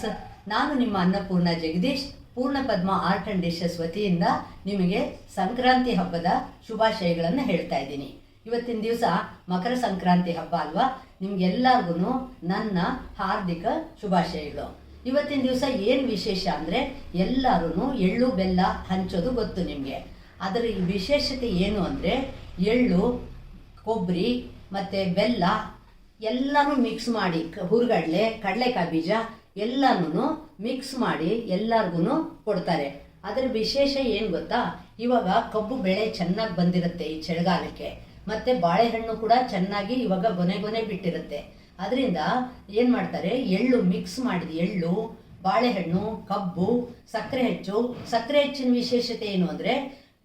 Friends, ನಾನು ನಿಮ್ಮ ಅನ್ನಪೂರ್ಣ ಜಗದೀಶ್, ಪೂರ್ಣ ಪದ್ಮ ಆರ್ಟ್ ಅಂಡ್ ಡಿಶಸ್ ವತಿಯಿಂದ ನಿಮಗೆ ಸಂಕ್ರಾಂತಿ ಹಬ್ಬದ ಶುಭಾಶಯಗಳನ್ನು ಹೇಳ್ತಾ ಇದ್ದೀನಿ. ಇವತ್ತಿನ ದಿವಸ ಮಕರ ಸಂಕ್ರಾಂತಿ ಹಬ್ಬ ಅಲ್ವಾ? ನಿಮ್ಗೆಲ್ಲರಿಗೂ ನನ್ನ ಹಾರ್ದಿಕ ಶುಭಾಶಯಗಳು. ಇವತ್ತಿನ ದಿವಸ ಏನು ವಿಶೇಷ ಅಂದರೆ ಎಲ್ಲರೂ ಎಳ್ಳು, ಬೆಲ್ಲ ಹಂಚೋದು ಗೊತ್ತು ನಿಮಗೆ. ಅದರ ಈ ವಿಶೇಷತೆ ಏನು ಅಂದರೆ ಎಳ್ಳು ಕೊಬ್ಬರಿ ಮತ್ತು ಬೆಲ್ಲ ಎಲ್ಲನೂ ಮಿಕ್ಸ್ ಮಾಡಿ ಹುರ್ಗಡ್ಲೆ, ಕಡಲೆಕಾಯಿ ಬೀಜ ಎಲ್ಲನೂ ಮಿಕ್ಸ್ ಮಾಡಿ ಎಲ್ಲರಿಗೂ ಕೊಡ್ತಾರೆ. ಅದರ ವಿಶೇಷ ಏನು ಗೊತ್ತಾ? ಇವಾಗ ಕಬ್ಬು ಬೆಳೆ ಚೆನ್ನಾಗಿ ಬಂದಿರುತ್ತೆ ಈ ಚಳಿಗಾಲಕ್ಕೆ. ಮತ್ತು ಬಾಳೆಹಣ್ಣು ಕೂಡ ಚೆನ್ನಾಗಿ ಇವಾಗ ಗೊನೆ ಗೊನೆ ಬಿಟ್ಟಿರುತ್ತೆ. ಅದರಿಂದ ಏನು ಮಾಡ್ತಾರೆ? ಎಳ್ಳು ಮಿಕ್ಸ್ ಮಾಡಿದ ಎಳ್ಳು, ಬಾಳೆಹಣ್ಣು, ಕಬ್ಬು, ಸಕ್ಕರೆ ಹೆಚ್ಚು. ಸಕ್ಕರೆ ಹೆಚ್ಚಿನ ವಿಶೇಷತೆ ಏನು ಅಂದರೆ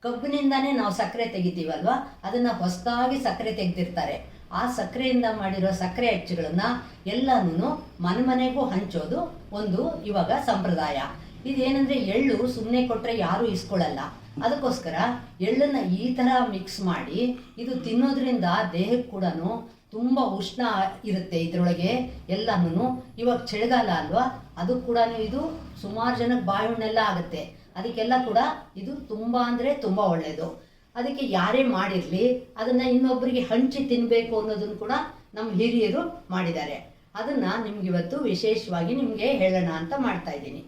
ಕಬ್ಬಿನಿಂದಾನೇ ನಾವು ಸಕ್ಕರೆ ತೆಗಿತೀವಲ್ವಾ? ಅದನ್ನ ಹೊಸದಾಗಿ ಸಕ್ಕರೆ ತೆಗೆದಿರ್ತಾರೆ. ಆ ಸಕ್ಕರೆಯಿಂದ ಮಾಡಿರೋ ಸಕ್ಕರೆ ಅಚ್ಚುಗಳನ್ನು ಎಲ್ಲನೂ ಮನೆ ಮನೆಗೂ ಹಂಚೋದು ಒಂದು ಇವಾಗ ಸಂಪ್ರದಾಯ. ಇದೇನಂದ್ರೆ ಎಳ್ಳು ಸುಮ್ಮನೆ ಕೊಟ್ಟರೆ ಯಾರು ಇಸ್ಕೊಳ್ಳಲ್ಲ ಅದಕ್ಕೋಸ್ಕರ ಎಳ್ಳನ್ನ ಈ ಥರ ಮಿಕ್ಸ್ ಮಾಡಿ ಇದು ತಿನ್ನೋದ್ರಿಂದ ದೇಹಕ್ಕೆ ಕೂಡ ತುಂಬ ಉಷ್ಣ ಇರುತ್ತೆ ಇದರೊಳಗೆ ಎಲ್ಲನೂ ಇವಾಗ ಚಳಿಗಾಲ ಅಲ್ವಾ, ಅದು ಕೂಡ ಇದು ಸುಮಾರು ಜನಕ್ಕೆ ಬಾಯುಣ್ಣೆಲ್ಲ ಆಗುತ್ತೆ. ಅದಕ್ಕೆಲ್ಲ ಕೂಡ ಇದು ತುಂಬ ಅಂದರೆ ತುಂಬ ಒಳ್ಳೆಯದು ಅದಕ್ಕೆ ಯಾರೇ ಮಾಡಿರಲಿ, ಅದನ್ನು ಇನ್ನೊಬ್ಬರಿಗೆ ಹಂಚಿ ತಿನ್ನಬೇಕು ಅನ್ನೋದನ್ನು ಕೂಡ ನಮ್ಮ ಹಿರಿಯರು ಮಾಡಿದ್ದಾರೆ. ಅದನ್ನು ನಿಮ್ಗೆ ಇವತ್ತು ವಿಶೇಷವಾಗಿ ನಿಮಗೆ ಹೇಳೋಣ ಅಂತ ಮಾಡ್ತಾ ಇದ್ದೀನಿ.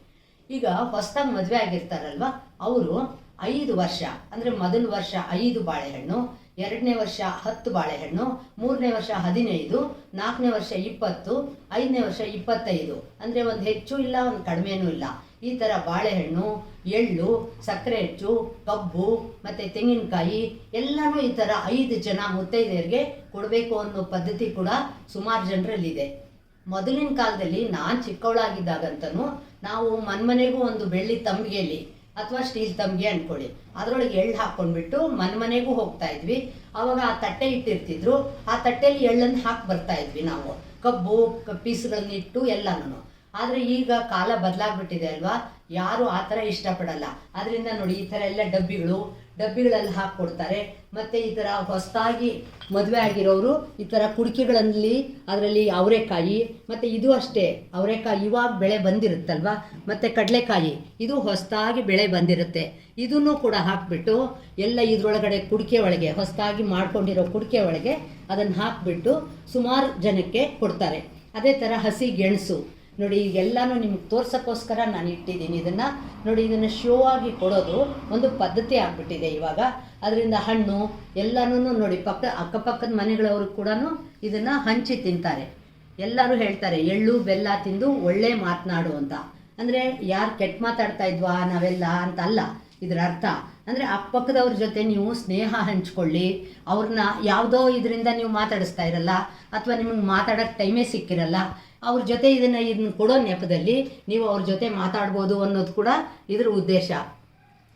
ಈಗ ಹೊಸದಾಗಿ ಮದುವೆ ಆಗಿರ್ತಾರಲ್ವ, ಅವರು ಐದು ವರ್ಷ, ಅಂದರೆ ಮೊದಲ ವರ್ಷ ಐದು ಬಾಳೆಹಣ್ಣು, ಎರಡನೇ ವರ್ಷ ಹತ್ತು ಬಾಳೆಹಣ್ಣು, ಮೂರನೇ ವರ್ಷ ಹದಿನೈದು, ನಾಲ್ಕನೇ ವರ್ಷ ಇಪ್ಪತ್ತು, ಐದನೇ ವರ್ಷ ಇಪ್ಪತ್ತೈದು. ಅಂದರೆ ಒಂದು ಹೆಚ್ಚು ಇಲ್ಲ, ಒಂದು ಕಡಿಮೆನೂ ಇಲ್ಲ. ಈ ಥರ ಬಾಳೆಹಣ್ಣು ಎಳ್ಳು, ಸಕ್ಕರೆ ಹೆಚ್ಚು, ಕಬ್ಬು, ಮತ್ತು ತೆಂಗಿನಕಾಯಿ, ಎಲ್ಲನೂ ಈ ಥರ ಐದು ಜನ ಮುತ್ತೈದೆಯರಿಗೆ ಕೊಡಬೇಕು ಅನ್ನೋ ಪದ್ಧತಿ ಕೂಡ ಸುಮಾರು ಜನರಲ್ಲಿದೆ. ಮೊದಲಿನ ಕಾಲದಲ್ಲಿ ನಾನು ಚಿಕ್ಕವಳಾಗಿದ್ದಾಗಂತನೂ ನಾವು ಮನ್ಮನೆಗೂ ಒಂದು ಬೆಳ್ಳಿ ತಂಬಿಗೆಯಲ್ಲಿ ಅಥವಾ ಸ್ಟೀಲ್ ತಂಬಿಗೆ ಅಂದ್ಕೊಳ್ಳಿ ಅದರೊಳಗೆ ಎಳ್ಳು ಹಾಕ್ಕೊಂಡ್ಬಿಟ್ಟು ಮನ್ಮನೆಗೂ ಹೋಗ್ತಾ ಇದ್ವಿ. ಅವಾಗ ಆ ತಟ್ಟೆ ಇಟ್ಟಿರ್ತಿದ್ರು. ಆ ತಟ್ಟೆಯಲ್ಲಿ ಎಳ್ಳನ್ನು ಹಾಕಿ ಬರ್ತಾ ಇದ್ವಿ ನಾವು. ಕಬ್ಬು, ಕ- ಪೀಸ್ಗಳನ್ನ ಇಟ್ಟು ಎಲ್ಲನೂ ಆದರೆ ಈಗ ಕಾಲ ಬದಲಾಗ್ಬಿಟ್ಟಿದೆ ಅಲ್ವಾ? ಯಾರು ಆ ಥರ ಇಷ್ಟಪಡಲ್ಲ. ಅದರಿಂದ ನೋಡಿ ಈ ಥರ ಎಲ್ಲ ಡಬ್ಬಿಗಳು, ಡಬ್ಬಿಗಳಲ್ಲಿ ಹಾಕ್ಕೊಡ್ತಾರೆ. ಮತ್ತು ಈ ಥರ ಹೊಸದಾಗಿ ಮದುವೆ ಆಗಿರೋರು ಈ ಥರ ಕುಡಿಕೆಗಳಲ್ಲಿ, ಅದರಲ್ಲಿ ಅವರೆಕಾಯಿ, ಮತ್ತು ಇದು ಅಷ್ಟೇ, ಅವರೆಕಾಯಿ ಇವಾಗ ಬೆಳೆ ಬಂದಿರುತ್ತಲ್ವಾ? ಮತ್ತು ಕಡಲೆಕಾಯಿ, ಇದು ಹೊಸದಾಗಿ ಬೆಳೆ ಬಂದಿರುತ್ತೆ. ಇದನ್ನು ಕೂಡ ಹಾಕಿಬಿಟ್ಟು ಎಲ್ಲ ಇದರೊಳಗಡೆ ಕುಡಿಕೆ ಒಳಗೆ, ಹೊಸದಾಗಿ ಮಾಡ್ಕೊಂಡಿರೋ ಕುಡಿಕೆ ಒಳಗೆ ಅದನ್ನು ಹಾಕಿಬಿಟ್ಟು ಸುಮಾರು ಜನಕ್ಕೆ ಕೊಡ್ತಾರೆ. ಅದೇ ಥರ ಹಸಿ ಗೆಣಸು ನೋಡಿ ಇವೆಲ್ಲನೂ ನಿಮ್ಗೆ ತೋರ್ಸೋಕ್ಕೋಸ್ಕರ ನಾನು ಇಟ್ಟಿದ್ದೀನಿ. ಇದನ್ನು ನೋಡಿ, ಇದನ್ನು ಶೋ ಆಗಿ ಕೊಡೋದು ಒಂದು ಪದ್ಧತಿ ಆಗಿಬಿಟ್ಟಿದೆ ಇವಾಗ. ಅದರಿಂದ ಹಣ್ಣು ಎಲ್ಲನೂ ನೋಡಿ, ಪಕ್ಕ, ಅಕ್ಕಪಕ್ಕದ ಮನೆಗಳವರು ಕೂಡ ಇದನ್ನು ಹಂಚಿ ತಿಂತಾರೆ. ಎಲ್ಲರೂ ಹೇಳ್ತಾರೆ, ಎಳ್ಳು, ಬೆಲ್ಲ ತಿಂದು ಒಳ್ಳೆ ಮಾತನಾಡು ಅಂತ. ಅಂದರೆ ಯಾರು ಕೆಟ್ಟ ಮಾತಾಡ್ತಾ ಇದ್ವಾ ನಾವೆಲ್ಲ ಅಂತ ಅಲ್ಲ. ಇದರ ಅರ್ಥ? ಅಂದರೆ ಅಕ್ಕಪಕ್ಕದವ್ರ ಜೊತೆ ನೀವು ಸ್ನೇಹ ಹಂಚ್ಕೊಳ್ಳಿ. ಅವ್ರನ್ನ ಯಾವುದೋ ಇದರಿಂದ ನೀವು ಮಾತಾಡಿಸ್ತಾ ಇರಲ್ಲ, ಅಥವಾ ನಿಮಗೆ ಮಾತಾಡೋಕ್ಕೆ ಟೈಮೇ ಸಿಕ್ಕಿರಲ್ಲ. ಅವ್ರ ಜೊತೆ ಇದನ್ನು ಇದನ್ನ ಕೊಡೋ ನೆಪದಲ್ಲಿ ನೀವು ಅವ್ರ ಜೊತೆ ಮಾತಾಡ್ಬೋದು ಅನ್ನೋದು ಕೂಡ ಇದ್ರ ಉದ್ದೇಶ.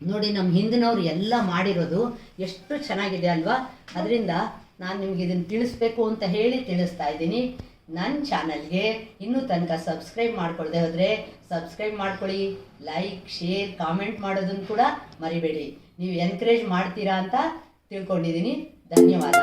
ನೋಡಿ ನಮ್ಮ ಹಿಂದಿನವ್ರು ಎಲ್ಲ ಮಾಡಿರೋದು ಎಷ್ಟು ಚೆನ್ನಾಗಿದೆ ಅಲ್ವಾ? ಅದರಿಂದ ನಾನು ನಿಮ್ಗೆ ಇದನ್ನು ತಿಳಿಸ್ಬೇಕು ಅಂತ ಹೇಳಿ ತಿಳಿಸ್ತಾ ಇದ್ದೀನಿ. ನನ್ನ ಚಾನಲ್ಗೆ ಇನ್ನೂ ತನಕ ಸಬ್ಸ್ಕ್ರೈಬ್ ಮಾಡ್ಕೊಳ್ಳದೆ ಹೋದರೆ ಸಬ್ಸ್ಕ್ರೈಬ್ ಮಾಡ್ಕೊಳ್ಳಿ, ಲೈಕ್, ಶೇರ್, ಕಾಮೆಂಟ್ ಮಾಡೋದನ್ನು ಕೂಡ ಮರಿಬೇಡಿ. ನೀವು ಎನ್ಕರೇಜ್ ಮಾಡ್ತೀರಾ ಅಂತ ತಿಳ್ಕೊಂಡಿದ್ದೀನಿ. ಧನ್ಯವಾದ.